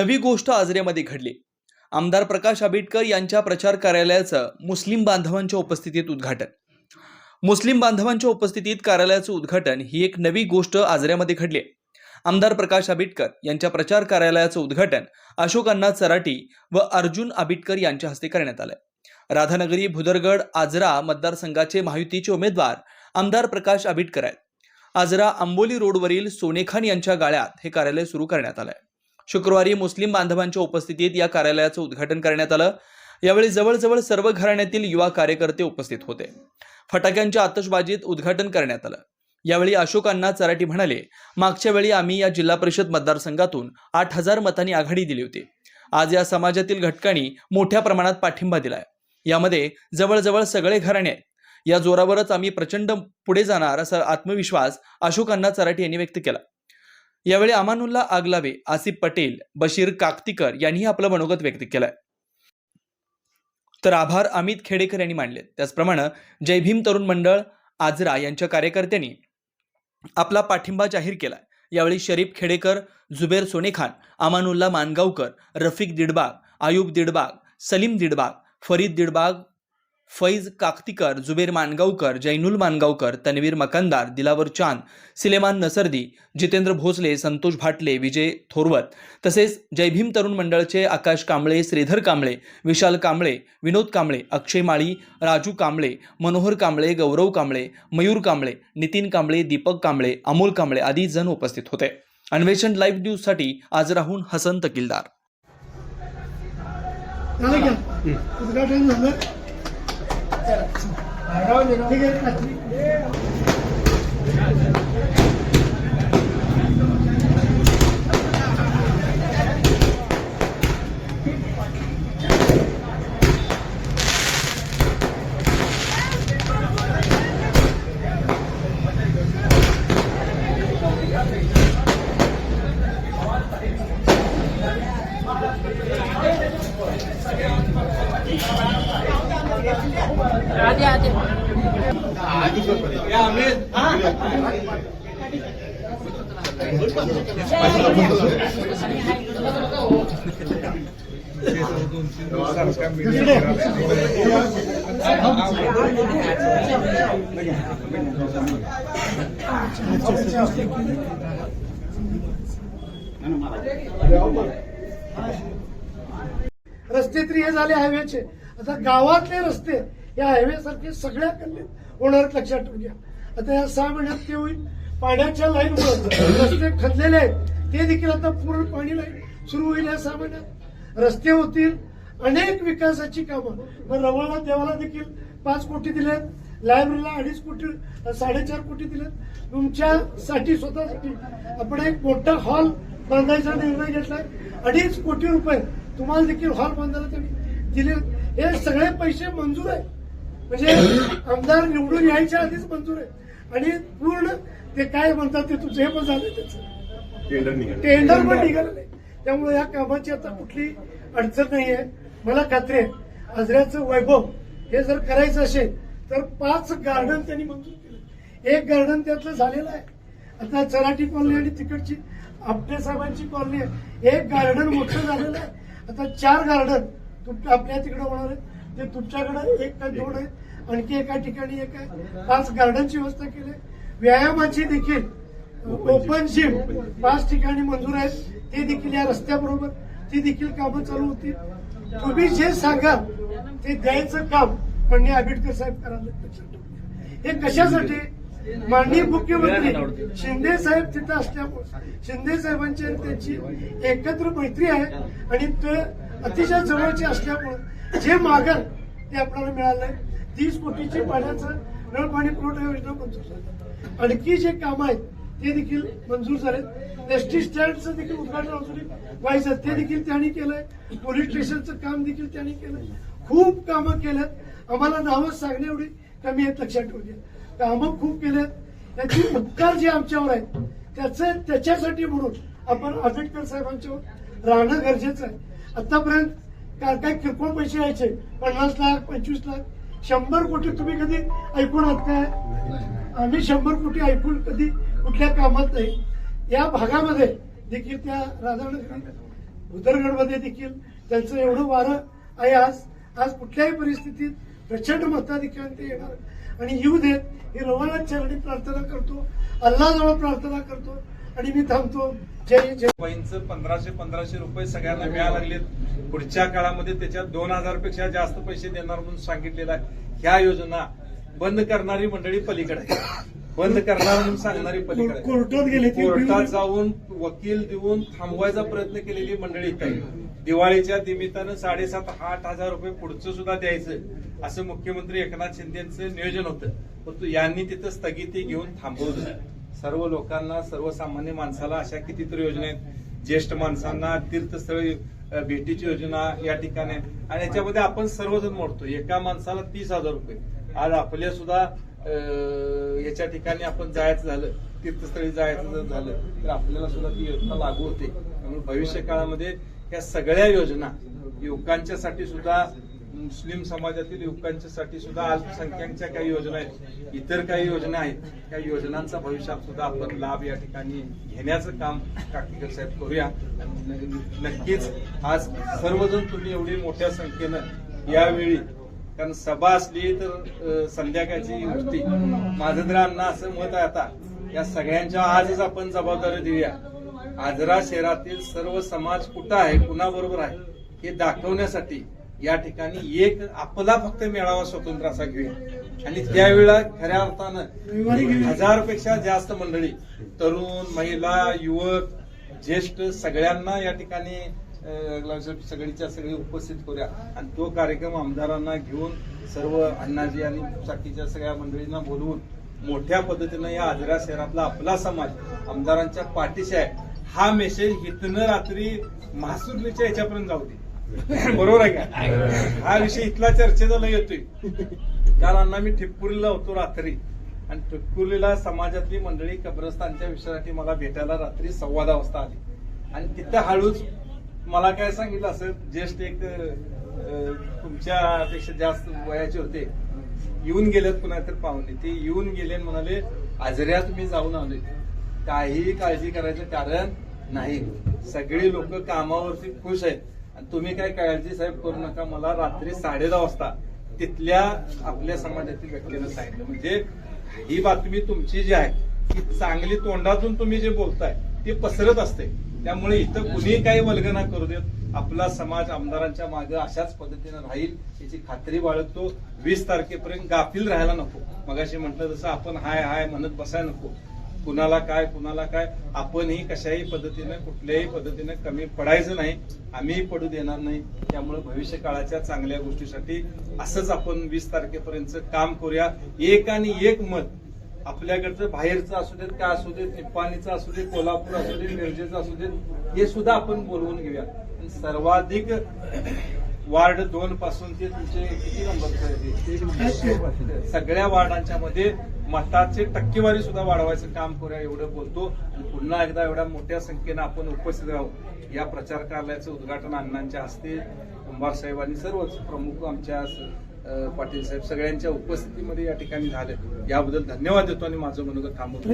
नवी गोष्ट आजऱ्यामध्ये घडली. आमदार प्रकाश आंबेडकर यांच्या प्रचार कार्यालयाचं मुस्लिम बांधवांच्या उपस्थितीत उद्घाटन. मुस्लिम बांधवांच्या उपस्थितीत कार्यालयाचं उद्घाटन ही एक नवी गोष्ट आजऱ्यामध्ये घडली. आमदार प्रकाश आंबेडकर यांच्या प्रचार कार्यालयाचं उद्घाटन अशोक अण्णा चराटी व अर्जुन आंबेडकर यांच्या हस्ते करण्यात आलंय राधानगरी भुदरगड आजरा मतदारसंघाचे महायुतीचे उमेदवार आमदार प्रकाश आंबेडकर आहेत. आजरा आंबोली रोडवरील सोनेखान यांच्या गाळ्यात हे कार्यालय सुरू करण्यात आलंय. शुक्रवारी मुस्लिम बांधवांच्या उपस्थितीत या कार्यालयाचं उद्घाटन करण्यात आलं. यावेळी जवळजवळ सर्व घराण्यातील युवा कार्यकर्ते उपस्थित होते. फटाक्यांच्या आतषबाजीत उद्घाटन करण्यात आलं. यावेळी अशोक अण्णा चराटी म्हणाले मागच्या वेळी आम्ही या जिल्हा परिषद मतदारसंघातून आठ हजार मतांनी आघाडी दिली होती. आज या समाजातील घटकांनी मोठ्या प्रमाणात पाठिंबा दिलाय. यामध्ये जवळजवळ सगळे घराणे आहेत. या जोरावरच आम्ही प्रचंड पुढे जाणार असा आत्मविश्वास अशोक अण्णा चराटी यांनी व्यक्त केला. यावेळी अमानुल्ला आगलावे आसिफ पटेल बशीर काकतीकर यांनीही आपलं मनोगत व्यक्त केलंय. तर आभार अमित खेडेकर यांनी मांडले त्याचप्रमाणे जय भीम तरुण मंडळ आजरा यांच्या कार्यकर्त्यांनी आपला पाठिंबा जाहीर केला यावेळी शरीफ खेडेकर जुबेर सोनेखान अमानुल्ला मानगावकर रफिक दिडबाग आयुब दिडबाग सलीम दिडबाग फरीद दिडबाग फैज काकतीकर जुबेर मानगावकर जैनुल मानगावकर तन्वीर मकंदार दिलावर चांद सिलेमान नसर्दी जितेंद्र भोसले संतोष भाटले विजय थोरवत तसेच जय भीम तरुण मंडळचे आकाश कांबळे श्रीधर कांबळे विशाल कांबळे विनोद कांबळे अक्षय माळी राजू कांबळे मनोहर कांबळे गौरव कांबळे मयूर कांबळे नितीन कांबळे दीपक कांबळे अमोल कांबळे आदी जण उपस्थित होते. अन्वेषण लाईव्ह न्यूजसाठी आज राहून हसन तकीलदार झालं का उद्घाटन झालं ठीक आहे रात्री. आधी आधी रस्ते तरी हे झाले हायवेचे आता गावातले रस्ते या हायवे सारखे सगळ्या कडले होणार लक्षात ठेवून घ्या. आता या सहा महिन्यात ते होईल. पाण्याच्या लाईन रस्ते खदलेले आहेत. ते देखील आता पूर्ण पाणी लाईन सुरू होईल या सहा महिन्यात. रस्ते होतील अनेक विकासाची कामं. मग रवळला देवाला देखील पाच कोटी दिलेत. लायब्ररीला अडीच कोटी साडेचार कोटी दिलेत. तुमच्यासाठी स्वतःसाठी आपण एक मोठा हॉल बांधायचा निर्णय घेतलाय. अडीच कोटी रुपये तुम्हाला देखील हॉल बांधायला त्यांनी दिले हे सगळे पैसे मंजूर आहे म्हणजे आमदार निवडून यायच्या आधीच मंजूर आहे. आणि पूर्ण ते काय म्हणतात ते तुझे पण झाले त्याचं. टेंडर पण निघालं नाही. त्यामुळे या कामाची आता कुठली अडचण नाही आहे मला खात्री आहे आजऱ्याचं वैभव हे जर करायचं असेल तर पाच गार्डन त्यांनी मंजूर केलं. एक गार्डन त्यातलं झालेलं आहे. आता चराठी कॉलनी आणि तिकडची आपटे साहेबांची कॉलनी आहे. एक गार्डन मोठं झालेलं आहे. आता चार गार्डन आपल्या तिकडे होणार आहे ते तुमच्याकडे एक का दोन आहे आणखी एका ठिकाणी एक आहे. पाच गार्डनची व्यवस्था केली. आहे. व्यायामाची देखील ओपन जिम पाच ठिकाणी मंजूर आहेत. ते देखील या रस्त्याबरोबर ती देखील कामं चालू होतील. तुम्ही जे सांगा ते द्यायचं काम म्हणणे आंबेडकर साहेब करायला. हे कशासाठी? माननीय मुख्यमंत्री शिंदे साहेब तिथं असल्यामुळे. शिंदे साहेबांची त्यांची एकत्र मैत्री आहे. आणि ते अतिशय जवळचे असल्यामुळे जे मागल ते आपल्याला मिळालंय तीस कोटीची पाण्याचं नळ पाणी पुरवठा योजना मंजूर झाली. आणखी जे काम आहेत ते देखील मंजूर झालेत. एस टी स्टँडचं देखील उद्घाटन अजून व्हायचं ते देखील त्यांनी केलंय. पोलीस स्टेशनचं काम देखील त्यांनी केलंय. खूप कामं केल्यात आम्हाला नावं सांगणे एवढी कमी आहेत लक्षात ठेवून कामं खूप केल्यात याची उपकार जे आमच्यावर आहेत त्याचं त्याच्यासाठी म्हणून आपण आंबेडकर साहेबांच्यावर राहणं गरजेचं आहे. आतापर्यंत काय काय किरकोळ पैसे यायचे. पन्नास लाख पंचवीस लाख. शंभर कोटी तुम्ही कधी ऐकून आहात काय? आम्ही शंभर कोटी ऐकून कधी कुठल्या कामात नाही. या भागामध्ये देखील त्या राधानगरी उदरगडमध्ये देखील त्यांचं एवढं वारं आहे आज. आज कुठल्याही परिस्थितीत प्रचंड मताधिक्याने ते येणार. आणि येऊ देत ही रवाना चरणी प्रार्थना करतो. अल्लाजवळ प्रार्थना करतो. आणि मी थांबतो. जय जय. रुपयांचं पंधराशे पंधराशे रुपये सगळ्यांना मिळायला लागलेत. पुढच्या काळामध्ये त्याच्यात दोन हजारपेक्षा जास्त पैसे देणार म्हणून सांगितलेलं आहे. ह्या योजना बंद करणारी मंडळी पलीकडे बंद करणार म्हणून सांगणारी पलीकडे. कोर्टात गेले कोर्टात जाऊन वकील देऊन थांबवायचा प्रयत्न केलेली मंडळी दिवाळीच्या निमित्तानं साडेसात आठ हजार रुपये पुढचं सुद्धा द्यायचं. असं मुख्यमंत्री एकनाथ शिंदेचं नियोजन होतं. परंतु यांनी तिथं स्थगिती घेऊन थांबवलं. सर्व लोकांना सर्वसामान्य माणसाला अशा कितीतरी योजना आहेत. ज्येष्ठ माणसांना तीर्थस्थळी भेटीची योजना या ठिकाणी आणि याच्यामध्ये आपण सर्वजण मोडतो. एका माणसाला तीस हजार रुपये. आज आपल्या सुद्धा याच्या ठिकाणी आपण जायचं झालं तीर्थस्थळी जायचं जर झालं तर आपल्याला सुद्धा ती योजना लागू होते. त्यामुळे भविष्य काळामध्ये या सगळ्या योजना युवकांच्यासाठी सुद्धा मुस्लिम समाजातील युवकांच्यासाठी सुद्धा अल्पसंख्याकच्या काही योजना आहेत. इतर काही योजना आहेत. त्या योजनांचा भविष्यात सुद्धा आपण लाभ या ठिकाणी घेण्याचं काम काकीकर साहेब करूया. नक्कीच आज सर्वजण तुम्ही एवढी मोठ्या संख्येनं यावेळी कारण सभा असली तर संध्याकाळची होती माझं तर अण्णा असं मत आहे आता. या सगळ्यांच्या आजच आपण जबाबदारी देऊया. आजरा शहरातील सर्व समाज कुठं आहे कुणाबरोबर आहे हे दाखवण्यासाठी या ठिकाणी एक आपला फक्त मेळावा स्वतंत्र असा घेऊया. आणि त्यावेळेला खऱ्या अर्थानं हजारपेक्षा जास्त मंडळी तरुण महिला युवक ज्येष्ठ सगळ्यांना या ठिकाणी सगळीच्या सगळी उपस्थित करूया. आणि तो कार्यक्रम आमदारांना घेऊन सर्व अण्णाजी आणि साखीच्या सगळ्या मंडळींना बोलवून मोठ्या पद्धतीनं या आजरा शहरातला आपला समाज आमदारांच्या पाठीशी आहे. हा मेसेज इथनं रात्री महासुरलीच्या याच्यापर्यंत जाऊ दे. बरोबर आहे का? हा विषय इथला चर्चेचा लय येतोय. काल अण्णा मी ठिपपुरीला होतो रात्री. आणि ठिपपुरीला समाजातली मंडळी कब्रस्तानच्या विषयासाठी मला भेटायला रात्री सव्वा दहा वाजता आली. आणि तिथं हळूच मला काय सांगितलं असं ज्येष्ठ एक तुमच्यापेक्षा जास्त वयाचे होते. येऊन गेलेत पुन्हा तर पाहुणे. ते येऊन गेले म्हणाले आजऱ्यात मी जाऊन आलोय काही काळजी करायचं कारण नाही. सगळी लोक कामावरती खुश आहेत. तुम्ही काय काळजी साहेब करू नका मला रात्री साडे दहा वाजता तिथल्या आपल्या समाजातील व्यक्तीनं सांगितलं. म्हणजे ही बातमी तुमची जी आहे ती चांगली तोंडातून तुम्ही जे बोलताय ती पसरत असते. त्यामुळे इथं कुणी काही वल्गना करू देत आपला समाज आमदारांच्या मागे अशाच पद्धतीनं राहील याची खात्री बाळगतो. वीस तारखेपर्यंत गाफील राहायला नको. मगाशी म्हटलं जसं आपण हाय हाय म्हणत बसायला नको. कुणाला काय कुणाला काय आपणही कशाही पद्धतीनं कुठल्याही पद्धतीनं कमी पडायचं नाही. आम्हीही पडू देणार नाही. त्यामुळे भविष्य काळाच्या चांगल्या गोष्टीसाठी असंच आपण वीस तारखेपर्यंत काम करूया. एक आणि एक मत आपल्याकडचं बाहेरचं असू देत काय असू देत निप्पाणीचं असू देत कोल्हापूर असू देत मिरजेचं असू देत हे सुद्धा आपण बोलवून घेऊया. सर्वाधिक वार्ड दोन पासून ते तुमचे किती नंबर सगळ्या वार्डांच्या मध्ये मताचे टक्केवारी सुद्धा वाढवायचं काम करूया एवढं बोलतो. आणि पुन्हा एकदा एवढ्या मोठ्या संख्येनं आपण उपस्थित राहू. या प्रचार कार्यालयाचं उद्घाटन अण्णांच्या हस्ते कुंभार साहेबांनी सर्वच प्रमुख आमच्या पाटील साहेब सगळ्यांच्या उपस्थितीमध्ये या ठिकाणी झालं. याबद्दल धन्यवाद देतो आणि माझं मनोगत थांबवतो.